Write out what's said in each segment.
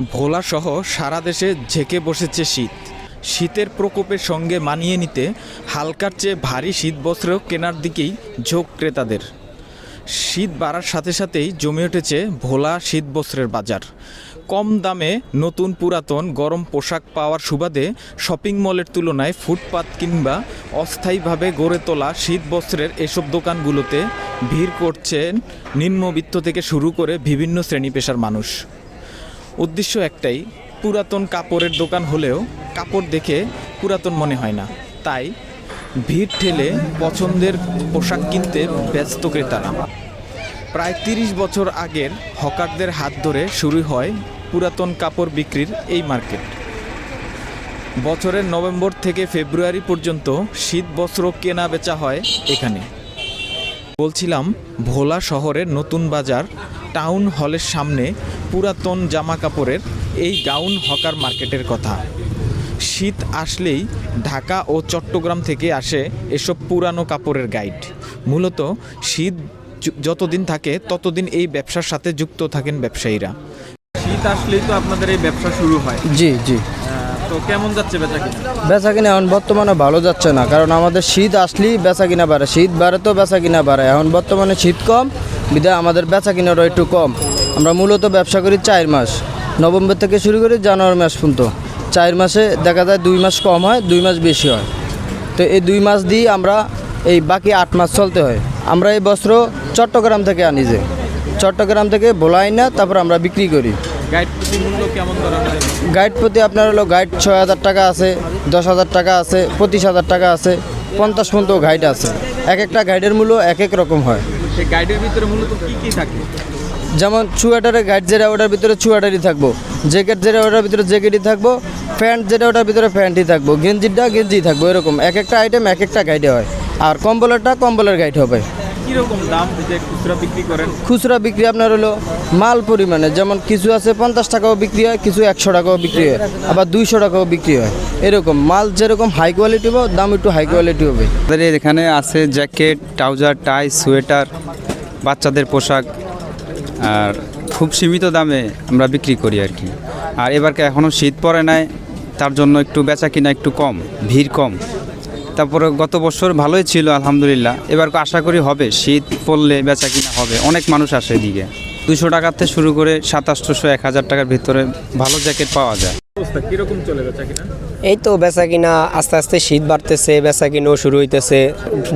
ভোলাসহ সারা দেশে ঝেঁকে বসেছে শীত। শীতের প্রকোপের সঙ্গে মানিয়ে নিতে হালকার চেয়ে ভারী শীতবস্ত্র কেনার দিকেই ঝোঁক ক্রেতাদের। শীত বাড়ার সাথে সাথেই জমে উঠেছে ভোলা শীতবস্ত্রের বাজার। কম দামে নতুন পুরাতন গরম পোশাক পাওয়ার সুবাদে শপিং মলের তুলনায় ফুটপাত কিংবা অস্থায়ীভাবে গড়ে তোলা শীতবস্ত্রের এসব দোকানগুলোতে ভিড় করছেন নিম্নবিত্ত থেকে শুরু করে বিভিন্ন শ্রেণি পেশার মানুষ। উদ্দেশ্য একটাই, পুরাতন কাপড়ের দোকান হলেও কাপড় দেখে পুরাতন মনে হয় না। তাই ভিড় ঠেলে পছন্দের পোশাক কিনতে ব্যস্ত ক্রেতারা। প্রায় তিরিশ বছর আগের হকারদের হাত ধরে শুরু হয় পুরাতন কাপড় বিক্রির এই মার্কেট। বছরের নভেম্বর থেকে ফেব্রুয়ারি পর্যন্ত শীত বস্ত্র কেনা বেচা হয় এখানে। বলছিলাম ভোলা শহরের নতুন বাজার টাউন হলের সামনে পুরাতন জামা কাপড়ের এই গাউন হকার মার্কেটের কথা। শীত আসলেই ঢাকা ও চট্টগ্রাম থেকে আসে এসব পুরানো কাপড়ের গাইড মূলত শীত যতদিন থাকে ততদিন এই ব্যবসার সাথে যুক্ত থাকেন ব্যবসায়ীরা। শীত আসলেই তো আপনাদের এই ব্যবসা শুরু হয়। জি জি। বেচা কিনা? এখন বর্তমানে ভালো যাচ্ছে না, কারণ আমাদের শীত আসলেই বেচা কিনা বাড়ে। শীত বাড়ে তো বেচা কিনা বাড়ে। এখন বর্তমানে শীত কম, বিধায় আমাদের বেচা কিনারও একটু কম। আমরা মূলত ব্যবসা করি চার মাস। নভেম্বর থেকে শুরু করি জানুয়ারি মাস পর্যন্ত। চার মাসে দেখা যায় দুই মাস কম হয়, দুই মাস বেশি হয়। তো এই দুই মাস দিয়ে আমরা এই বাকি আট মাস চলতে হয়। আমরা এই বস্ত্র চট্টগ্রাম থেকে আনি যে। চট্টগ্রাম থেকে ভোলাই না তারপর আমরা বিক্রি করি। গাইড প্রতি মূল্য কেমন ধরা হয় গাইড প্রতি আপনার হলো গাইড ছয় হাজার টাকা আছে দশ হাজার টাকা আছে পঁচিশ হাজার টাকা আছে পঞ্চাশ পর্যন্ত গাইড আছে। এক একটা গাইডের মূল্য এক এক রকম হয়। গাইডের ভিতরে মূলত কি কি থাকে? যেমন চুয়াটারের গাইড যেটা ওটার ভিতরে চুয়াটারই থাকব জ্যাকেট যেটা ওটার ভিতরে জ্যাকেটই থাকব প্যান্ট যেটা ওটার ভিতরে প্যান্টই থাকব গেঞ্জিটা গেঞ্জি থাকব এরকম। এক একটা আইটেম এক একটা গাইডে হয়। আর কম্বলেরটা কম্বলের গাইড হবে। কীরকম দাম যে খুচরা বিক্রি করেন? খুচরা বিক্রি আপনার হলো মাল পরিমাণে যেমন কিছু আছে পঞ্চাশ টাকাও বিক্রি হয় কিছু একশো টাকাও বিক্রি হয় আবার দুইশো টাকাও বিক্রি হয়। এরকম মাল যেরকম হাই কোয়ালিটি হবে দাম একটু হাই কোয়ালিটি হবে। আমাদের এখানে আছে জ্যাকেট ট্রাউজার টাই সোয়েটার বাচ্চাদের পোশাক আর খুব সীমিত দামে আমরা বিক্রি করি আর কি। আর এবারকে এখনও শীত পড়ে নাই তার জন্য একটু বেচা কিনা একটু কম ভিড় কম। তারপরে গত বছর ভালোই ছিল, আলহামদুলিল্লাহ। এবার আশা করি হবে, শীত পড়লে বেচা কিনা হবে। অনেক মানুষ আসে এদিকে। দুশো থেকে শুরু করে সাতাশশো এক হাজার টাকার ভিতরে ভালো জ্যাকেট পাওয়া যায়। কিনা এই তো বেচা কিনা, আস্তে আস্তে শীত বাড়তেছে, বেচা কিনাও শুরু হইতেছে।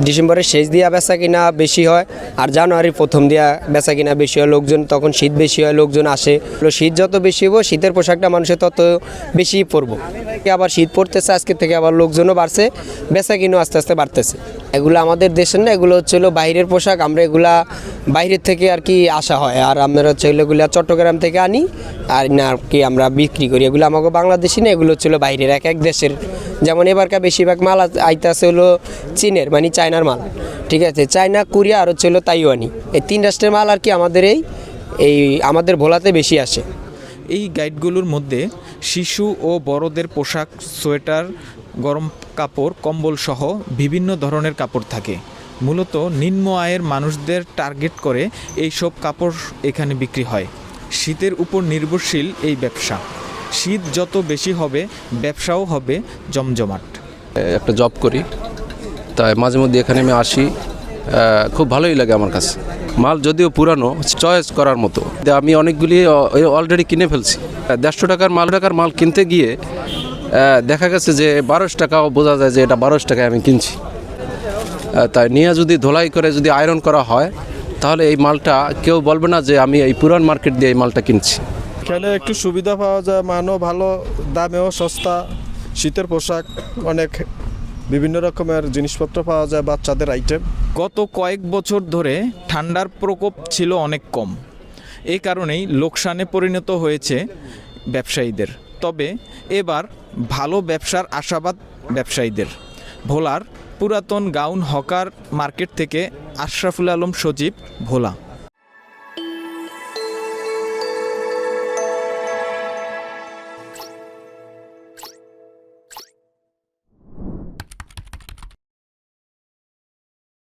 ডিসেম্বরের শেষ দিয়া বেচা কিনা বেশি হয়, আর জানুয়ারির প্রথম দিয়া বেচা কিনা বেশি হয়। লোকজন, তখন শীত বেশি হয়, লোকজন আসে। শীত যত বেশি হব শীতের পোশাকটা মানুষের তত বেশি পরবো। আবার শীত পড়তেছে, আজকে থেকে আবার লোকজনও বাড়ছে, বেচা কিনাও আস্তে আস্তে বাড়তেছে। এগুলো আমাদের দেশের না, এগুলো হচ্ছে হলো বাইরের পোশাক, আমরা এগুলা বাইরের থেকে আর কি আসা হয়। আর আমরা হচ্ছে এগুলা চট্টগ্রাম থেকে আনি আর না আর কি আমরা বিক্রি করি। এগুলো আমাকে বাংলাদেশি না, এগুলো হচ্ছিল বাইরের এক এক দেশের। যেমন এবারকার বেশিরভাগ মাল আইতাছে হলো চীনের মানে চায়নার মাল। ঠিক আছে, চায়না, কোরিয়া আর হচ্ছে হলো তাইওয়ানি। এই তিন রাষ্ট্রের মাল আর কি আমাদের এই এই আমাদের ভোলাতে বেশি আসে। এই গাইডগুলোর মধ্যে শিশু ও বড়দের পোশাক, সোয়েটার, গরম কাপড়, কম্বল সহ বিভিন্ন ধরনের কাপড় থাকে। মূলত নিম্ন আয়ের মানুষদের টার্গেট করে এই সব কাপড় এখানে বিক্রি হয়। শীতের উপর নির্ভরশীল এই ব্যবসা। শীত যত বেশি হবে, ব্যবসাও হবে জমজমাট। একটা জব করি। তাই মাঝে মধ্যে এখানে আমি আসি। খুব ভালোই লাগে আমার কাছে। মাল যদিও পুরানো চয়েস করার মতো। আমি অনেকগুলি অলরেডি কিনে ফেলছি। দেড়শো টাকার মাল টাকার মাল কিনতে গিয়ে দেখা গেছে যে বারোশো টাকাও বোঝা যায় যে এটা বারোশো টাকায় আমি কিনছি। তাই নিয়ে যদি ধোলাই করে যদি আয়রন করা হয়, তাহলে এই মালটা কেউ বলবে না যে আমি এই পুরান মার্কেট দিয়ে এই মালটা কিনছি। এখানে একটু সুবিধা পাওয়া যায়, মানও ভালো, দামেও সস্তা, শীতের পোশাক অনেক বিভিন্ন রকমের জিনিসপত্র পাওয়া যায় বাচ্চাদের আইটেম গত কয়েক বছর ধরে ঠান্ডার প্রকোপ ছিল অনেক কম। এই কারণেই লোকসানে পরিণত হয়েছে ব্যবসায়ীদের। তবে এবার ভালো ব্যবসার আশাবাদ ব্যবসায়ীদের। ভোলার পুরাতন গাউন হকার মার্কেট থেকে আশরাফুল আলম সজীব, ভোলা।